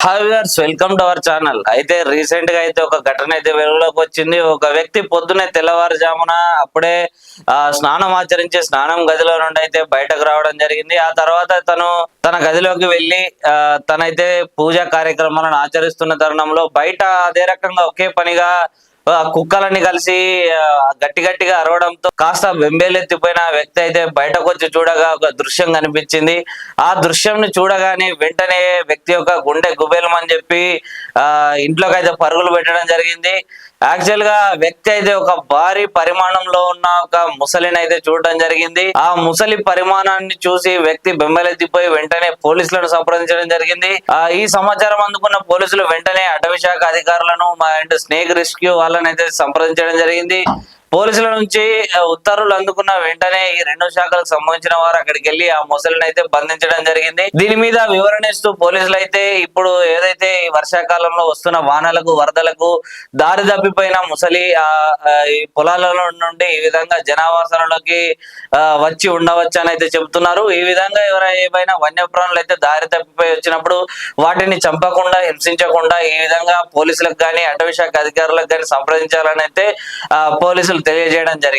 Hi viewers welcome to our channel. అయితే రీసెంట్గా అయితే ఒక ఘటన అయితే వెలుగులోకి వచ్చింది. ఒక వ్యక్తి పొద్దునే తెల్లవారుజామున అప్పుడే ఆ, స్నానం ఆచరించి స్నానం గదిలో నుండి అయితే బయటకు రావడం జరిగింది. ఆ తర్వాత తను తన గదిలోకి వెళ్ళి ఆ, తనైతే పూజా కార్యక్రమాలను ఆచరిస్తున్న తరుణంలో బయట అదే రకంగా ఒకే పనిగా కుక్కలన్నీ కలిసి గట్టి గట్టిగా అరవడంతో కాస్త బెంబేలెత్తిపోయిన వ్యక్తి అయితే బయటకు వచ్చి చూడగా ఒక దృశ్యం కనిపించింది. ఆ దృశ్యంని చూడగానే వెంటనే వ్యక్తి యొక్క గుండె గుబేలమని చెప్పి ఆ ఇంట్లోకి అయితే పరుగులు పెట్టడం జరిగింది. యాక్చువల్గా వ్యక్తి అయితే ఒక భారీ పరిమాణంలో ఉన్న ఒక ముసలిని అయితే చూడడం జరిగింది. ఆ ముసలి పరిమాణాన్ని చూసి వ్యక్తి బెంబలెత్తిపోయి వెంటనే పోలీసులను సంప్రదించడం జరిగింది. ఆ ఈ సమాచారం అందుకున్న పోలీసులు వెంటనే అటవీ శాఖ అధికారులను అండ్ స్నేక్ రెస్క్యూ వాళ్ళని అయితే సంప్రదించడం జరిగింది. పోలీసుల నుంచి ఉత్తర్వులు అందుకున్న వెంటనే ఈ రెండు శాఖలకు సంబంధించిన వారు అక్కడికి వెళ్ళి ఆ ముసలిని అయితే బంధించడం జరిగింది. దీని మీద వివరణ ఇస్తూ పోలీసులు అయితే ఇప్పుడు ఏదైతే ఈ వర్షాకాలంలో వస్తున్న వానలకు వరదలకు దారి తప్పిపోయిన ముసలి ఆ ఈ పొలాలలో నుండి ఈ విధంగా జనావాసంలోకి వచ్చి ఉండవచ్చు అని అయితే చెబుతున్నారు. ఈ విధంగా ఎవరైనా ఏమైనా వన్యప్రాణులు అయితే దారి తప్పిపోయి వచ్చినప్పుడు వాటిని చంపకుండా హింసించకుండా ఈ విధంగా పోలీసులకు కానీ అటవీ శాఖ అధికారులకు కానీ సంప్రదించాలని అయితే పోలీసులు తెలియజేయడం జరిగింది.